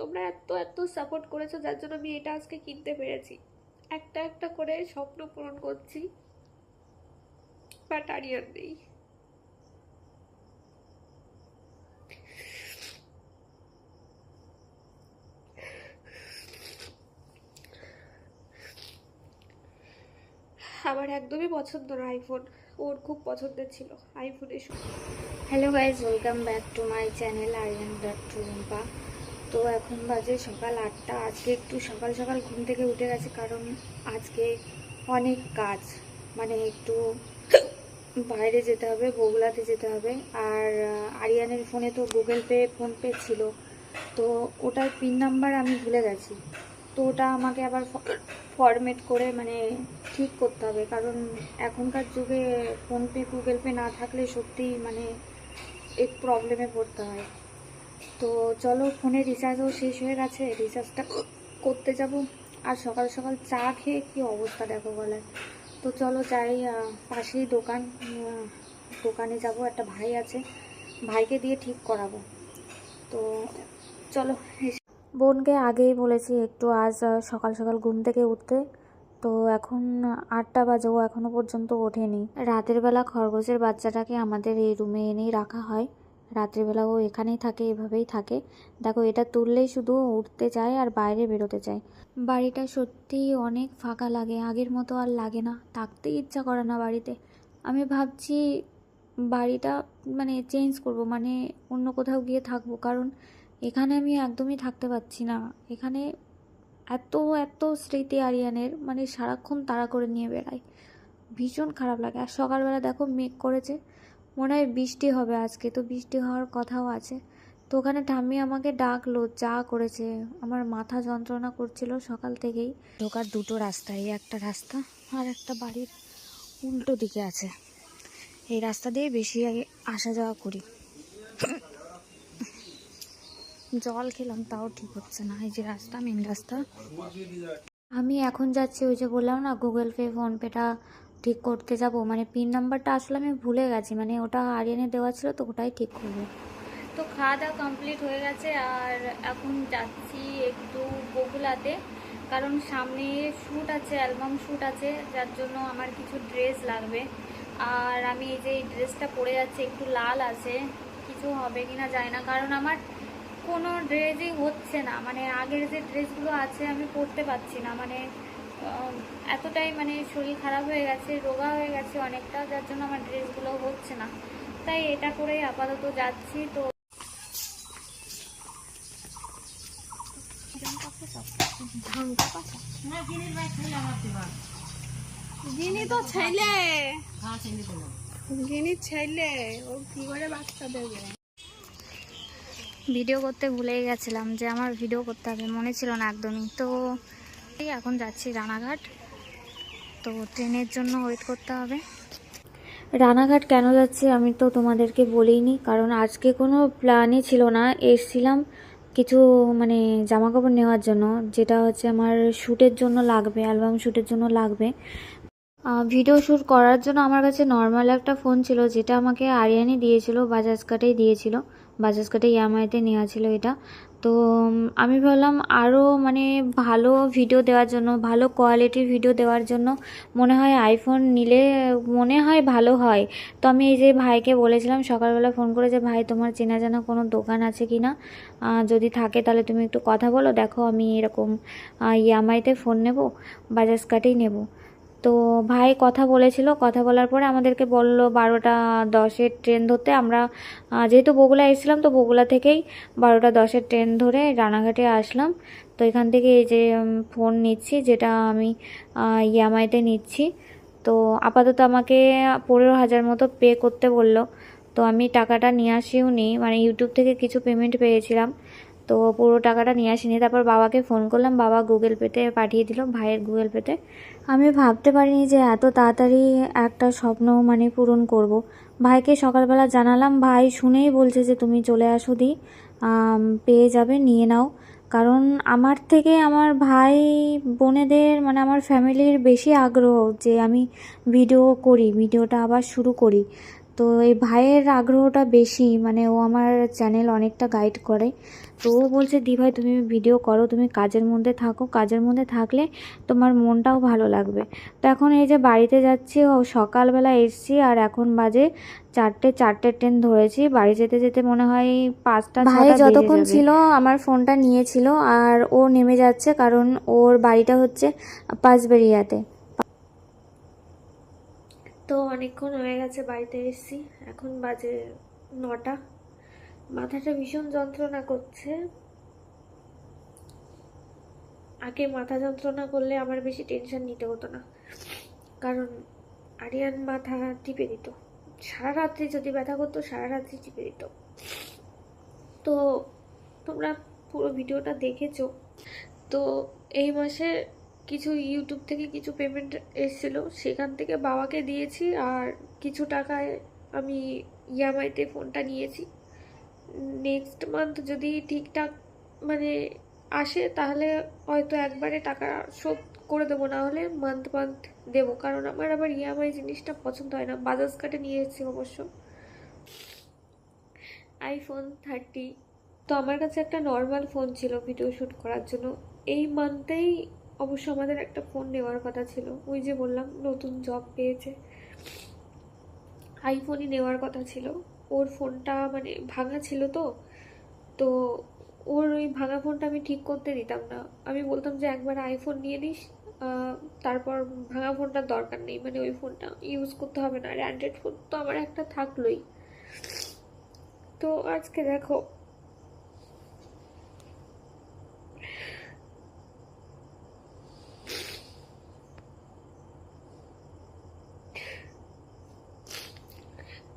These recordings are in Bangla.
তোমরা এত এত সাপোর্ট করেছ, যার জন্য আমি এটা আজকে কিনতে পেরেছি। একটা একটা করে স্বপ্ন পূরণ করছি বাট আরিয়ান নেই। আমার একদমই পছন্দ না আইফোন ওর খুব পছন্দের ছিল আইফোনের hello guys welcome back to my channel Aryan back to Rumpa তো এখন বাজে সকাল আটটা। আজকে একটু সকাল সকাল ঘুম থেকে উঠে গেছে কারণ আজকে অনেক কাজ। মানে একটু বাইরে যেতে হবে বগুলাতে যেতে হবে। আর আরিয়ানের ফোনে তো গুগল পে ফোনপে ছিল। তো ওটার পিন নাম্বার আমি ভুলে গেছি। তো ওটা আমাকে আবার ফরমেট করে মানে ঠিক করতে হবে। কারণ এখনকার যুগে ফোনপে গুগল পে না থাকলে সত্যি মানে এক প্রবলেমে পড়তে হয়। তো চলো, ফোনে রিচার্জও শেষ হয়ে গেছে রিচার্জটা করতে যাব। আর সকাল সকাল চা খেয়ে কি অবস্থা দেখো গলায়। তো চলো যাই পাশেই দোকান দোকানে যাব, একটা ভাই আছে, ভাইকে দিয়ে ঠিক করাবো। তো চলো বোনকে আগেই বলেছি একটু আজ সকাল সকাল ঘুম থেকে উঠতে। তো এখন আটটা বাজে, ও এখনও পর্যন্ত ওঠেনি। রাতের বেলা খরগোশের বাচ্চাটাকে আমাদের এই রুমে এনেই রাখা হয়। রাত্রিবেলা ও এখানেই থাকে, এভাবেই থাকে। দেখো, এটা তুললেই শুধু উঠতে চায় আর বাইরে বেরোতে চায়। বাড়িটা সত্যি অনেক ফাঁকা লাগে, আগের মতো আর লাগে না। থাকতেই ইচ্ছা করে না বাড়িতে। আমি ভাবছি বাড়িটা মানে চেঞ্জ করব মানে অন্য কোথাও গিয়ে থাকব, কারণ এখানে আমি একদমই থাকতে পারছি না। এখানে এত এত স্মৃতি আরিয়ানের মানে সারাক্ষণ তাড়া করে নিয়ে বেড়ায়। ভীষণ খারাপ লাগে। আর সকালবেলা দেখো মেঘ করেছে। মনে হয় বৃষ্টি হবে আজকে তো বৃষ্টি হওয়ার কথাও আছে। তো ওখানে ঠাম্মি আমাকে ডাকলো যা করেছে। আমার মাথা যন্ত্রণা করছিল সকাল থেকেই। ঢোকার দুটো রাস্তা এই একটা রাস্তা আর একটা বাড়ির উল্টো দিকে আছে। এই রাস্তা দিয়ে বেশি আগে আসা যাওয়া করি। জল খেলাম তাও ঠিক হচ্ছে না। এই যে রাস্তা মেন রাস্তা। আমি এখন যাচ্ছি ওই যে বললাম না গুগল পে ফোনপেটা ঠিক করতে যাব। মানে পিন নাম্বারটা আসলে আমি ভুলে গেছি। মানে ওটা আরিয়ানে দেওয়া ছিল তো ওটাই ঠিক করব। তো খাওয়া দাওয়া কমপ্লিট হয়ে গেছে আর এখন যাচ্ছি একটু বগুলাতে কারণ সামনে শ্যুট আছে অ্যালবাম শ্যুট আছে, যার জন্য আমার কিছু ড্রেস লাগবে। আর আমি এই যে এই ড্রেসটা পরে যাচ্ছি, একটু লাল আছে। কিছু হবে কি না যায় না। কারণ আমার কোনো ড্রেসই হচ্ছে না। মানে আগের যে ড্রেসগুলো আছে আমি পরতে পারছি না। মানে এতটাই মানে শরীর খারাপ হয়ে গেছে রোগা হয়ে গেছে অনেকটা যার জন্য আমার ড্রেসগুলো হচ্ছে না। তাই এটা করেই আপাতত যাচ্ছি তো যিনি তো ছেলে। যিনি ছেলে ও কি করে বাচ্চা দেবে? ভিডিও করতে ভুলেই গেছিলাম যে আমার ভিডিও করতে হবে মনে ছিল না একদমই। তো এই এখন যাচ্ছি রানাঘাট। তো ট্রেনের জন্য ওয়েট করতে হবে। রানাঘাট কেন যাচ্ছি আমি তো তোমাদেরকে বলিনি, কারণ আজকে কোনো প্ল্যানই ছিল না। এসছিলাম কিছু মানে জামা কাপড় নেওয়ার জন্য, যেটা হচ্ছে আমার শ্যুটের জন্য লাগবে, অ্যালবাম শ্যুটের জন্য লাগবে। ভিডিও শ্যুট করার জন্য আমার কাছে নর্মাল একটা ফোন ছিল, যেটা আমাকে আরিয়ানি দিয়েছিল বাজাজ কার্টেই দিয়েছিল। বাজাজ কার্টে ইএমআইতে নেওয়া ছিল এটা। তো আমি ভাবলাম আরও মানে ভালো ভিডিও দেওয়ার জন্য, ভালো কোয়ালিটির ভিডিও দেওয়ার জন্য মনে হয় আইফোন নিলে মনে হয় ভালো হয়। তো আমি এই যে ভাইকে বলেছিলাম, সকালবেলা ফোন করে যে, ভাই, তোমার চেনা জানা কোনো দোকান আছে কি না যদি থাকে তাহলে তুমি একটু কথা বলো, দেখো আমি এরকম ইএমআইতে ফোন নেব বাজাজ কার্টেই নেব। তো ভাই কথা বলেছিল, কথা বলার পরে আমাদেরকে বলল বারোটা দশের ট্রেন ধরতে। আমরা যেহেতু বগুলা এসেছিলাম, তো বগুলা থেকেই বারোটা দশের ট্রেন ধরে রানাঘাটে আসলাম। তো এখান থেকে এই যে ফোন নিচ্ছি, যেটা আমি ইএমআইতে নিচ্ছি। তো আপাতত আমাকে পনেরো হাজার মতো পে করতে বলল। তো আমি টাকাটা নিয়ে আসিও নি মানে ইউটিউব থেকে কিছু পেমেন্ট পেয়েছিলাম। তো পুরো টাকাটা নিয়ে আসিনি। তারপর বাবাকে ফোন করলাম, বাবা গুগল পেতে পাঠিয়ে দিল, ভাইয়ের গুগল পেতে আমি ভাবতে পারিনি যে এত তাড়াতাড়ি একটা স্বপ্ন মানে পূরণ করব। ভাইকে সকালবেলা জানালাম, ভাই শুনেই বলছে যে তুমি চলে আসো দি পেয়ে যাবে, নিয়ে নাও। কারণ আমার থেকে আমার ভাই, বোনেদের মানে আমার ফ্যামিলির বেশি আগ্রহ যে আমি ভিডিও করি ভিডিওটা আবার শুরু করি। তো এই ভাইয়ের আগ্রহটা বেশি মানে ও আমার চ্যানেল অনেকটা গাইড করে। তো ও বলছে দি ভাই তুমি ভিডিও করো তুমি কাজের মধ্যে থাকো। কাজের মধ্যে থাকলে তোমার মনটাও ভালো লাগবে। তো এখন এই যে বাড়িতে যাচ্ছি ও সকালবেলা এসছি আর এখন বাজে চারটে চারটে ট্রেন ধরেছি। বাড়ি যেতে যেতে মনে হয় পাঁচটা ভাই যতক্ষণ ছিল আমার ফোনটা নিয়েছিল আর ও নেমে যাচ্ছে কারণ ওর বাড়িটা হচ্ছে পাঁচবেড়িয়াতে। তো অনেকক্ষণ হয়ে গেছে বাড়িতে এসেছি। এখন বাজে নটা। মাথাটা ভীষণ যন্ত্রণা করছে। আগে মাথা যন্ত্রণা করলে আমার বেশি টেনশন নিতে হতো না। কারণ আরিয়ান মাথা টিপে দিত। সারা রাত্রি যদি ব্যথা করতো, সারা রাত্রি টিপে দিত। তো তোমরা পুরো ভিডিওটা দেখেছ। তো এই মাসে কিছু ইউটিউব থেকে কিছু পেমেন্ট এসেছিল, সেখান থেকে বাবাকে দিয়েছি আর কিছু টাকায় আমি ইএমআইতে ফোনটা নিয়েছি। নেক্সট মান্থ যদি ঠিকঠাক মানে আসে তাহলে হয়তো একবারে টাকা শোধ করে দেবো, না হলে মান্থ মান্থ দেবো। কারণ আমার আবার ইএমআই জিনিসটা পছন্দ হয় না বাজাজ কার্ডে নিয়ে এসেছি অবশ্য। আইফোন থার্টি তো আমার কাছে একটা নর্মাল ফোন ছিল ভিডিও শ্যুট করার জন্য। এই মান্থেই অবশ্য আমাদের একটা ফোন নেওয়ার কথা ছিল। ওই যে বললাম, নতুন জব পেয়েছে। আইফোনই নেওয়ার কথা ছিল। ওর ফোনটা মানে ভাঙা ছিল তো। তো ওর ওই ভাঙা ফোনটা আমি ঠিক করতে দিতাম না। আমি বলতাম যে একবার আইফোন নিয়ে নিস তারপর ভাঙা ফোনটার দরকার নেই। মানে ওই ফোনটা ইউজ করতে হবে না। আর অ্যান্ড্রয়েড ফোন তো আমার একটা থাকলোই। তো আজকে দেখো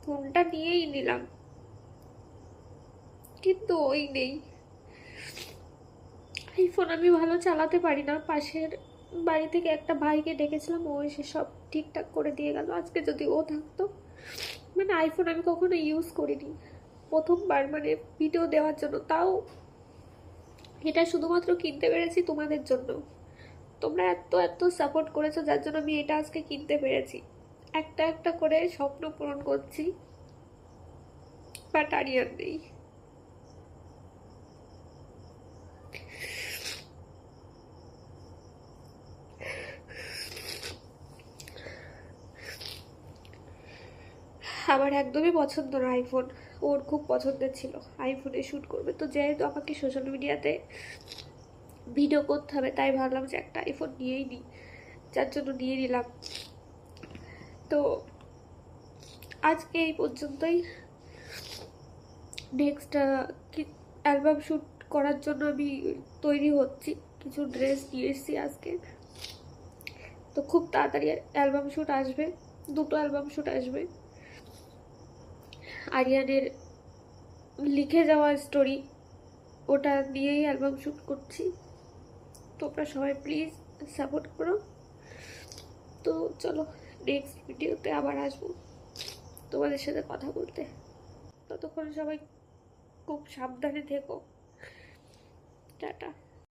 ফোনটা নিয়েই নিলাম। কিন্তু ওই নেই। আইফোন আমি ভালো চালাতে পারি না। পাশের বাড়ি থেকে একটা ভাইকে ডেকেছিলাম, ও এসে সব ঠিকঠাক করে দিয়ে গেল। আজকে যদি ও থাকতো মানে আইফোন আমি কখনো ইউজ করিনি। প্রথমবার মানে ভিডিও দেওয়ার জন্য। তাও এটা শুধুমাত্র কিনতে পেরেছি তোমাদের জন্য। তোমরা এত এত সাপোর্ট করেছ, যার জন্য আমি এটা আজকে কিনতে পেরেছি। একটা একটা করে স্বপ্ন পূরণ করছি। বাট নেই। আমার একদমই পছন্দ না আইফোন ওর খুব পছন্দের ছিল। আইফোনে শ্যুট করবে। তো যেহেতু আমাকে সোশ্যাল মিডিয়াতে ভিডিও করতে হবে, তাই ভাবলাম যে একটা আইফোন নিয়েই নিই। যার জন্য নিয়ে নিলাম। তো আজকে এই পর্যন্তই। নেক্সট অ্যালবাম শ্যুট করার জন্য আমি তৈরি হচ্ছি। কিছু ড্রেস নিয়ে এসেছি আজকে। তো খুব তাড়াতাড়ি অ্যালবাম শ্যুট আসবে। দুটো অ্যালবাম শ্যুট আসবে। আরিয়ানের লিখে যাওয়া স্টোরি ওটা নিয়েই অ্যালবাম শ্যুট করছি। তোমরা সবাই প্লিজ সাপোর্ট করো। তো চলো নেক্সট ভিডিওতে আবার আসব। তোমাদের সাথে কথা বলতে। ততক্ষণ সবাই খুব সাবধানে থেকো। টাটা।